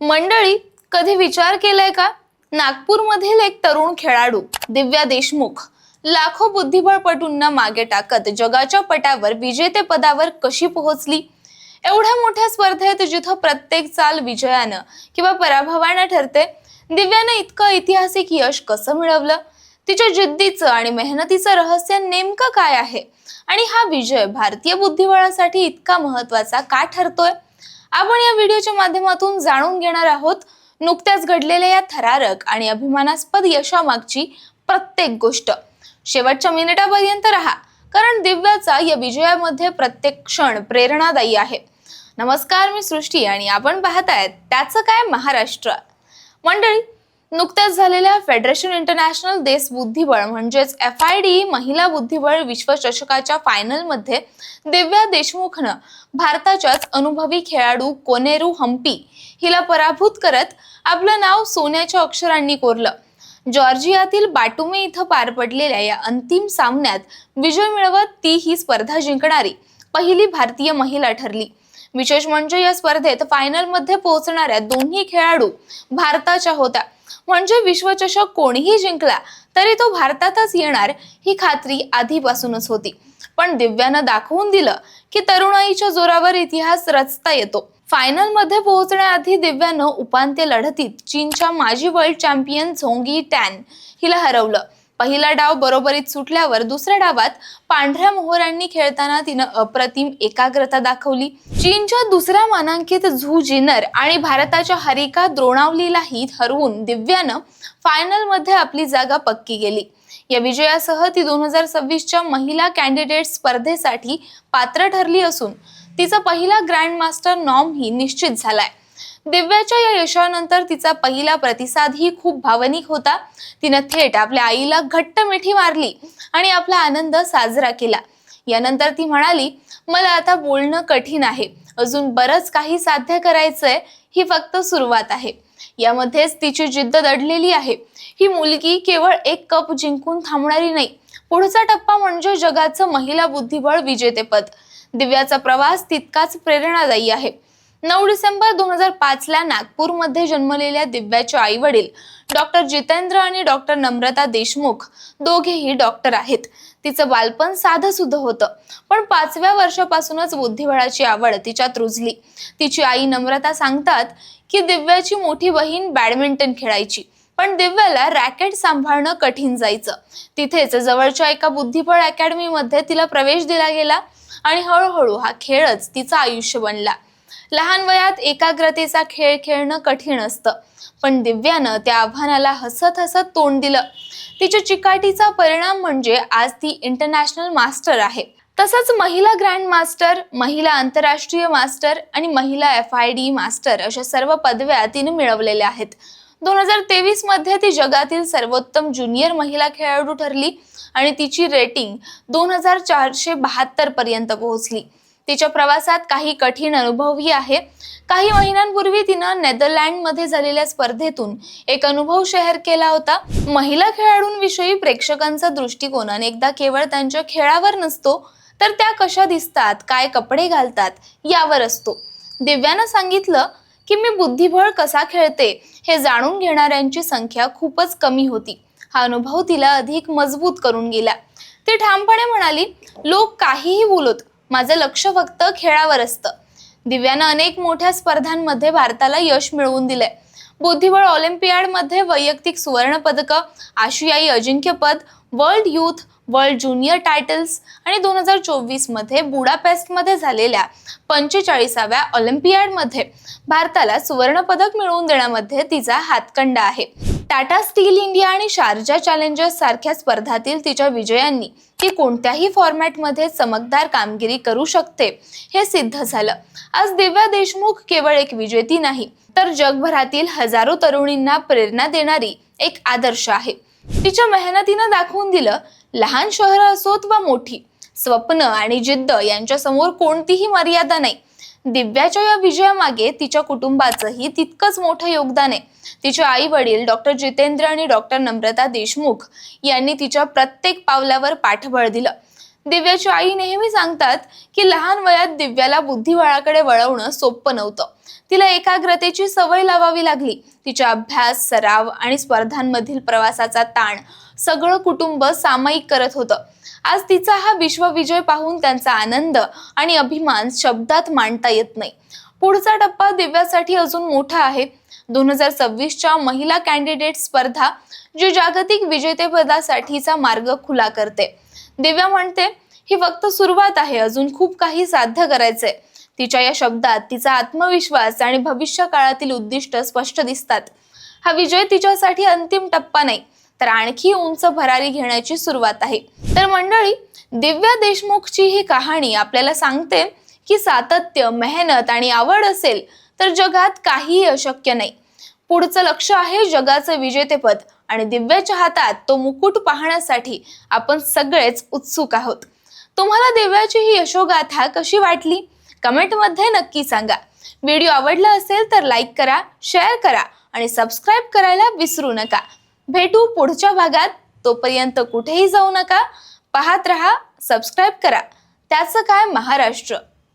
मंडळी कधी विचार केलाय का? नागपूरमधील एक तरुण खेळाडू दिव्या देशमुख. लाखो बुद्धिबळपटूंना मागे टाकत जगाच्या पटावर विजेतेपदावर कशी पोहोचली? एवढ्या मोठ्या स्पर्धेत जिथं प्रत्येक चाल विजयानं किंवा पराभवानं ठरते दिव्यानं इतकं ऐतिहासिक यश कसं मिळवलं? तिच्या जिद्दीचं आणि मेहनतीचं रहस्य नेमकं काय आहे? आणि हा विजय भारतीय बुद्धिबळासाठी इतका महत्त्वाचा का ठरतोय? आपण या व्हिडिओच्या माध्यमातून जाणून घेणार आहोत नुकत्याच घडलेल्या या थरारक आणि अभिमानास्पद यशामागची प्रत्येक गोष्ट. शेवटच्या मिनिटापर्यंत राहा कारण दिव्याचा या विजयामध्ये प्रत्येक क्षण प्रेरणादायी आहे. नमस्कार मी सृष्टी आणि आपण पाहतायत त्याचं काय महाराष्ट्र. मंडळी नुकत्याच झालेल्या फेडरेशन इंटरनॅशनल देश बुद्धिबळ म्हणजेच एफ आय डी महिला बुद्धिबळ विश्वचषकाच्या फायनलमध्ये दिव्या देशमुखनं भारताच्याच अनुभवी खेळाडू कोनेरू हम्पी हिला पराभूत करत आपलं नाव सोन्याच्या अक्षरांनी कोरलं. जॉर्जियातील बाटुमे इथं पार पडलेल्या या अंतिम सामन्यात विजय मिळवत ती ही स्पर्धा जिंकणारी पहिली भारतीय महिला ठरली. विशेष म्हणजे या स्पर्धेत फायनलमध्ये पोहोचणाऱ्या दोन्ही खेळाडू भारताच्या होत्या. म्हणजे विश्वचषक कोणीही जिंकला तरी तो भारतातच येणार ही खात्री आधीपासूनच होती. पण दिव्यानं दाखवून दिलं की तरुणाईच्या जोरावर इतिहास रचता येतो. फायनलमध्ये पोहोचण्याआधी दिव्यानं उपांत्य लढतीत चीनच्या माजी वर्ल्ड चॅम्पियन झोंगी टॅन हिला हरवलं. पहिला डाव बरोबरीत सुटल्यावर दुसऱ्या डावात पांढऱ्या मोहरांनी खेळताना तिनं अप्रतिम एकाग्रता दाखवली. चीनच्या दुसऱ्या मानांकित झू जिनर आणि भारताच्या हरिका द्रोणावलीलाही हरवून दिव्यानं फायनलमध्ये आपली जागा पक्की केली. या विजयासह ती दोन हजार सव्वीसच्या महिला कॅन्डिडेट स्पर्धेसाठी पात्र ठरली असून तिचा पहिला ग्रँडमास्टर नॉम ही निश्चित झालाय. दिव्याच्या या यशानंतर तिचा पहिला प्रतिसादही खूप भावनिक होता. तिनं थेट आपल्या आईला घट्ट मिठी मारली आणि आपला आनंद साजरा केला. यानंतर ती म्हणाली मला आता बोलणं कठीण आहे. अजून बरंच काही साध्य करायचंय. ही फक्त सुरुवात आहे. यामध्येच तिची जिद्द दडलेली आहे. ही मुलगी केवळ एक कप जिंकून थांबणारी नाही. पुढचा टप्पा म्हणजे जगाचं महिला बुद्धिबळ विजेतेपद. दिव्याचा प्रवास तितकाच प्रेरणादायी आहे. नऊ डिसेंबर दोन हजार पाच ला नागपूरमध्ये जन्मलेल्या दिव्याचे आई वडील डॉक्टर जितेंद्र आणि डॉक्टर नम्रता देशमुख दोघेही डॉक्टर आहेत. तिचं बालपण साधं सुद्धा होतं. पण पाचव्या वर्षापासूनच बुद्धिबळाची आवड तिच्यात रुजली. तिची आई नम्रता सांगतात की दिव्याची मोठी बहीण बॅडमिंटन खेळायची पण दिव्याला रॅकेट सांभाळणं कठीण जायचं. तिथेच जवळच्या एका बुद्धिबळ अकॅडमीमध्ये तिला प्रवेश दिला गेला आणि हळूहळू हा खेळच तिचं आयुष्य बनला. लहान वयात एकाग्रतेचा खेळ खेळणं कठीण असतं. पण दिव्यानं त्या आव्हानाला हसत हसत तोंड दिलं. तिच्या चिकाटीचा परिणाम म्हणजे आज ती इंटरनॅशनल मास्टर आहे. तसंच महिला ग्रँड मास्टर महिला आंतरराष्ट्रीय मास्टर आणि महिला एफ आय डी मास्टर अशा सर्व पदव्या तिने मिळवलेल्या आहेत. दोन हजार तेवीसमध्ये ती जगातील सर्वोत्तम ज्युनियर महिला खेळाडू ठरली आणि तिची रेटिंग दोन हजार चारशे बहात्तर पर्यंत पोहोचली. तिच्या प्रवासात काही कठीण अनुभवही आहे. काही महिन्यांपूर्वी तिनं नेदरलँडमध्ये झालेल्या स्पर्धेतून एक अनुभव शेअर केला होता. महिला खेळाडूंविषयी प्रेक्षकांचा दृष्टिकोन अनेकदा केवळ त्यांच्या खेळावर नसतो तर त्या कशा दिसतात काय कपडे घालतात यावर असतो. दिव्यानं सांगितलं की मी बुद्धिबळ कसा खेळते हे जाणून घेणाऱ्यांची संख्या खूपच कमी होती. हा अनुभव तिला अधिक मजबूत करून गेला. ती ठामपणे म्हणाली लोक काहीही बोलत माझं लक्ष फक्त खेळावर असतं. दिव्यानं अनेक मोठ्या स्पर्धांमध्ये भारताला यश मिळवून दिलंय. बुद्धिबळ ऑलिम्पियाडमध्ये वैयक्तिक सुवर्ण पदकं आशियाई अजिंक्यपद world youth world junior titles आणि दोन हजार चोवीसमध्ये बुडापेस्टमध्ये झालेल्या पंचेचाळीसाव्या ऑलिम्पियाडमध्ये भारताला सुवर्णपदक मिळवून देण्यामध्ये तिचा हातखंडा आहे. टाटा स्टील इंडिया आणि शारजा चॅलेंजर्स सारख्या स्पर्धातील तिच्या विजयांनी ती कोणत्याही फॉर्मॅटमध्ये चमकदार कामगिरी करू शकते हे सिद्ध झालं. आज दिव्या देशमुख केवळ एक विजेती नाही तर जगभरातील हजारो तरुणींना प्रेरणा देणारी एक आदर्श आहे. तिच्या मेहनतीनं दाखवून दिलं लहान शहरं असोत वा मोठी स्वप्न आणि जिद्द यांच्यासमोर कोणतीही मर्यादा नाही. दिव्याच्या या विजयामागे तिच्या कुटुंबाचंही तितकंच मोठं योगदान आहे. तिचे आई वडील डॉक्टर जितेंद्र आणि डॉक्टर नम्रता देशमुख यांनी तिच्या प्रत्येक पावलावर पाठबळ दिलं. दिव्याची आई नेहमी सांगतात की लहान वयात दिव्याला बुद्धिबळाकडे वळवणं सोपं नव्हतं. तिला एकाग्रतेची सवय लावावी लागली. तिच्या अभ्यास सराव आणि स्पर्धांमधील प्रवासाचा ताण सगळं कुटुंब सामायिक करत होतं. आज तिचा हा विश्वविजय पाहून त्यांचा आनंद आणि अभिमान शब्दात मांडता येत नाही. पुढचा टप्पा दिव्यासाठी अजून मोठा आहे. दोन हजार सव्वीसच्या महिला कॅन्डिडेट स्पर्धा जी जागतिक विजेतेपदासाठीचा मार्ग खुला करते. दिव्या म्हणते ही फक्त सुरुवात आहे. अजून खूप काही साध्य करायचंय. तिच्या या शब्दात तिचा आत्मविश्वास आणि भविष्य काळातील उद्दिष्ट स्पष्ट दिसतात. हा विजय तिच्यासाठी अंतिम टप्पा नाही तर आणखी उंच भरारी घेण्याची सुरुवात आहे. तर मंडळी दिव्या देशमुखची ही कहाणी आपल्याला सांगते की सातत्य मेहनत आणि आवड असेल तर जगात काहीही अशक्य नाही. पुढचं लक्ष आहे जगाचं विजेतेपद आणि दिव्याच्या हातात तो मुकुट पाहण्यासाठी आपण सगळेच उत्सुक आहोत. तुम्हाला दिव्याची ही यशोगाथा कशी वाटली? कमेंटमध्ये नक्की सांगा. व्हिडिओ आवडला असेल तर लाईक करा शेअर करा आणि सबस्क्राईब करायला विसरू नका. भेटू पुढच्या भागात. तोपर्यंत कुठेही जाऊ नका. पाहत रहा सबस्क्राईब करा. त्याचं काय? महाराष्ट्र.